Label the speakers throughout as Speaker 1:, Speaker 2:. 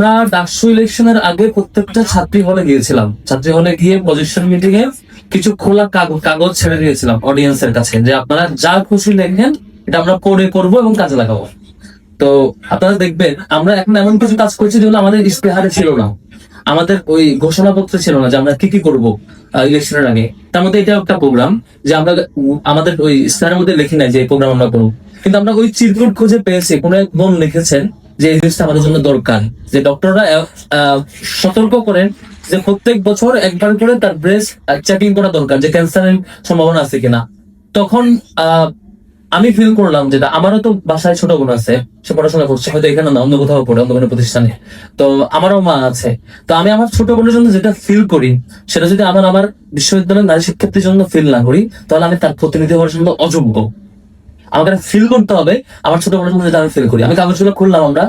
Speaker 1: আমরা ডাকসু ইলেকশনের আগে প্রত্যেকটা ছাত্রী হলে গিয়েছিলাম। ছাত্রী হলে গিয়ে পজিশন মিটিং এ কিছু খোলা কাগজ ছেড়ে দিয়েছিলাম অডিয়েন্সের কাছে যে আপনারা যা খুশি লেখেন, এটা আমরা পড়ে করব এবং কাজে লাগাবো। তো আপনারা দেখবেন, আমরা এখন এমন কিছু কাজ করছি যেগুলো আমাদের ইস্তেহারে ছিল না। আমাদের ওই ঘোষণাপত্রে ছিল না যে আমরা কি কি করব ইলেকশনের আগে। তার মধ্যে এটা একটা প্রোগ্রাম যে আমরা আমাদের ওই ইশতেহারের মধ্যে লিখি নাই যে প্রোগ্রাম আমরা করব। কিন্তু আমরা ওই চিরকুট খুঁজে পেয়েছি। কোন এক বোন লিখেছেন যে এই জিনিসটা আমাদের জন্য দরকার। যে ডক্টররা সতর্ক করেন যে প্রত্যেক বছর একবার করে তার ব্রেস্ট চেকিং করা দরকার যে ক্যান্সারের সম্ভাবনা আছে কিনা। তখন আমি ফিল করলাম যেটা, আমারও তো বাসায় ছোট বোন আছে, সে পড়াশোনা করছে, হয়তো এখানে না, অন্য কোথাও পড়ে, অন্য কোনো প্রতিষ্ঠানে। তো আমারও মা আছে। তো আমি আমার ছোট বোনের জন্য যেটা ফিল করি, সেটা যদি আমার আমার বিশ্ববিদ্যালয়ের নারী শিক্ষার্থীর জন্য ফিল না করি, তাহলে আমি তার প্রতিনিধি হওয়ার জন্য অযোগ্য। আমাকে ফিল করতে হবে। আমার ছোট মানুষের মধ্যে আমি ফিল করি। আমি কাগজগুলো খুললাম আমরা।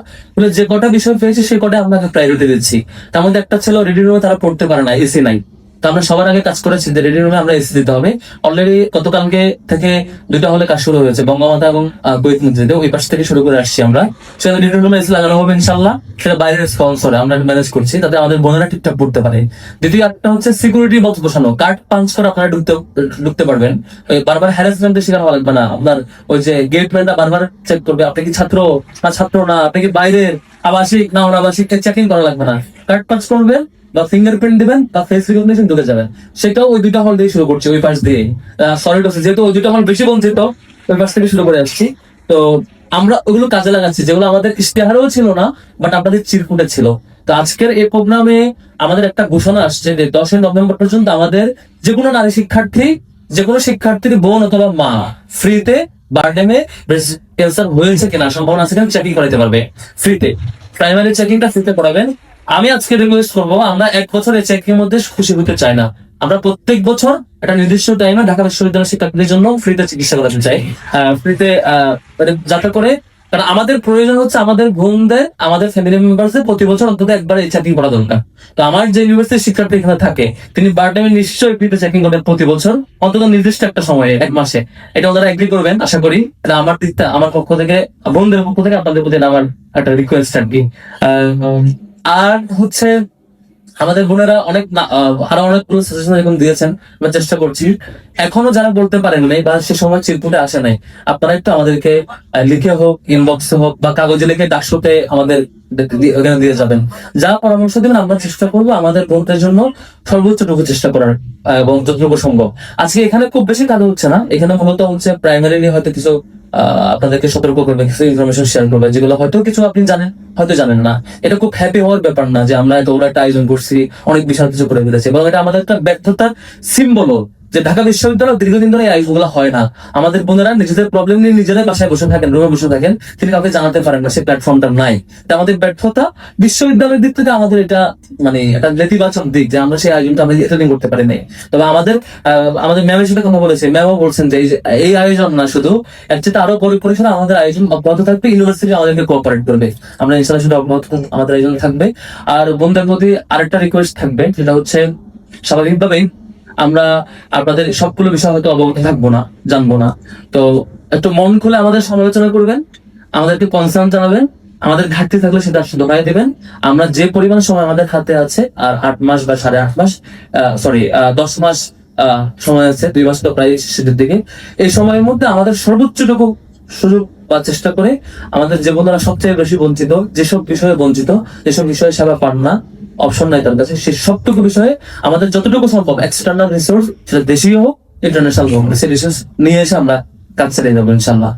Speaker 1: যে কটা বিষয় পেয়েছি, সে কটা আপনাকে প্রায়োরিটি দিচ্ছি। তার মধ্যে একটা ছিল রেডি রুমে তারা পড়তে পারে না এসি নাই। তো আমরা সবার আগে কাজ করেছি যে রেডি রুমে আমরা এসি দিতে হবে। অলরেডি গতকালকে থেকে দুইটা হলে কাজ শুরু হয়েছে বঙ্গমাতা এবং কুয়েত মসজিদে ওই পাশ থেকে শুরু করে আসছি আমরা। সেটা রেডি রুমে এসি লাগানো হবে ইনশাল্লাহ সেটা বাইরের স্পন্সরে আমরা ম্যানেজ করছি, তাতে আমাদের বোনেরা ঠিকঠাক পড়তে পারে। দ্বিতীয় একটা হচ্ছে সিকিউরিটি বক্স বসানো। কার্ড পাঞ্চ করে আপনারা ঢুকতে ঢুকতে পারবেন। বারবার হ্যারাসমেন্টের শিকার হওয়া লাগবে না। আপনার ওই যে গেটম্যানটা বারবার চেক করবে, আপনি কি ছাত্র না ছাত্র না? আপনি কি বাইরের? আবাসিক না অনাবাসিক? চেকিং করা লাগবে না। কার্ড পাঞ্চ করবেন বা ফিঙ্গারপ্রিন্ট দিবেন বা ফেস রিকগনিশন ঢুকে যাবেন। সেটাও ওই দুইটা হল দিয়ে শুরু করছি, ওই পাশ দিয়ে সলিড অফিস যেহেতু ওই দুইটা হল বেশি বঞ্চিত, ওই পাশ থেকে শুরু করে আসছি। তো আমরা ওগুলো কাজে লাগাচ্ছি, যেগুলো আমাদের ইশতেহারেও ছিল না বাট আপনাদের চিরকুটে ছিল। তো আজকের এই প্রোগ্রামে আমাদের একটা ঘোষণা আসছে যে দশই নভেম্বর পর্যন্ত আমাদের যে কোনো নারী শিক্ষার্থী যে কোনো শিক্ষার্থীর বোন অথবা মা ফ্রিতে বার্ডেমে ক্যান্সার হয়েছে কিনা সম্ভাবনা আছে কিনা চেকিং করাতে পারবে। ফ্রিতে প্রাইমারি চেকিংটা ফ্রিতে করাবেন। আমি আজকে রিকোয়েস্ট করব, আমরা এক বছর এই চেকিং এর মধ্যে খুশি হতে চাই না। আমরা প্রত্যেক বছর একটা নির্দিষ্ট টাইমে ঢাকা বিশ্ববিদ্যালয়ের শিক্ষার্থীদের জন্য ফ্রিতে চিকিৎসা করাতে চাই। ফ্রিতে যাতে করে, কারণ আমাদের প্রয়োজন হচ্ছে আমাদের বোনদের, আমাদের ফ্যামিলি মেম্বারদের প্রতি বছর অন্তত একবার এই চেকিং করা দরকার। তো আমার যে ইউনিভার্সিটির শিক্ষার্থী এখানে থাকে, তিনি বার টাইমে নিশ্চয়ই ফ্রিতে চেকিং করবেন প্রতি বছর, অন্তত নির্দিষ্ট একটা সময়ে, এক মাসে। এটা ওনারা এগ্রি করবেন, আশা করি। এটা আমার দিকটা, আমার পক্ষ থেকে, বোনদের পক্ষ থেকে আপনাদের প্রতি আমার একটা রিকোয়েস্ট আর কি। আর হচ্ছে আমাদের বোনেরা অনেক আরও অনেক সাজেশন এরকম দিয়েছেন, আমরা চেষ্টা করছি। এখনও যারা বলতে পারেন নাই বা সে সময় চিরকুটে আসে নাই, আপনারা একটু আমাদেরকে লিখে হোক ইনবক্সে হোক বা কাগজে লিখে ডাকশোতে আমাদের ওখানে দিয়ে যাবেন। যা পরামর্শ দেবেন, আমরা চেষ্টা করব আমাদের বোনদের জন্য সর্বোচ্চটুকু চেষ্টা করার এবং যতটুকু সম্ভব আজকে এখানে খুব বেশি কাজ হচ্ছে না, এখানে মূলত হচ্ছে প্রাইমারিলি হয়তো কিছু আপনাদেরকে সতর্ক করবে কিছু ইনফরমেশন শেয়ার করবে, যেগুলো হয়তো কিছু আপনি জানেন, হয়তো জানেন না। এটা খুব হ্যাপি হওয়ার ব্যাপার না যে আমরা এত ওরা একটা আয়োজন করছি, অনেক বিশাল কিছু করে ফেলেছি এবং এটা আমাদের একটা ব্যর্থতার সিম্বলও যে ঢাকা বিশ্ববিদ্যালয় দীর্ঘদিন ধরে এই আয়োজনগুলো হয় না। আমাদের বোনেরা নিজেদের প্রবলেম নিয়ে নিজেরাই বাসায় বসে থাকেন রুমে বসে থাকেন। তিনি কাউকে জানাতে পারেন না, সেই প্ল্যাটফর্মটা নাই। তা আমাদের ব্যর্থতা, বিশ্ববিদ্যালয়ের দিক থেকে আমাদের এটা মানে একটা নেতিবাচক দিক যে আমরা সেই আয়োজনটা আমরা এতদিন করতে পারি নাই। তবে আমাদের আমাদের ম্যামের সাথে কথা বলেছে। ম্যামও বলছেন যে এই আয়োজন না শুধু, এর চেয়ে আরও পরি- পরিসরে আমাদের আয়োজন অব্যাহত থাকবে ইউনিভার্সিটি আমাদেরকে কোঅপারেট করবে। আমরা ইনশাল্লাহ সেটা অব্যাহত আমাদের আয়োজন থাকবে। আর বন্ধুদের প্রতি আরেকটা রিকোয়েস্ট থাকবে, সেটা হচ্ছে, স্বাভাবিকভাবেই আমরা আপনাদের সবগুলো বিষয় হয়তো অবগত থাকব না, জানব না। তো একটু মন খুলে আমাদের সমালোচনা করবেন, আমাদেরকে কনসার্ন জানাবেন, আমাদের ঘাটতি থাকলে সেটা দোকানে দেবেন। আমরা যে পরিমাণ সময় আমাদের হাতে আছে, আর আট মাস বা সাড়ে আট মাস সরি দশ মাস সময় আছে, দুই মাস তো প্রায় শেষের দিকে। এই সময়ের মধ্যে আমাদের সর্বোচ্চটুকু সুযোগ বা চেষ্টা করে আমাদের যে বন্ধুরা সবচেয়ে বেশি বঞ্চিত, যেসব বিষয়ে বঞ্চিত, যেসব বিষয়ে সেবা পান না অপশন নাই তার কাছে। সেই সবটুকু বিষয়ে আমাদের যতটুকু সম্ভব এক্সটার্নাল রিসোর্স সেটা দেশীয় হোক ইন্টারন্যাশনাল হোক সেই রিসোর্স নিয়ে এসে আমরা কাজ চালিয়ে যাব ইনশাল্লাহ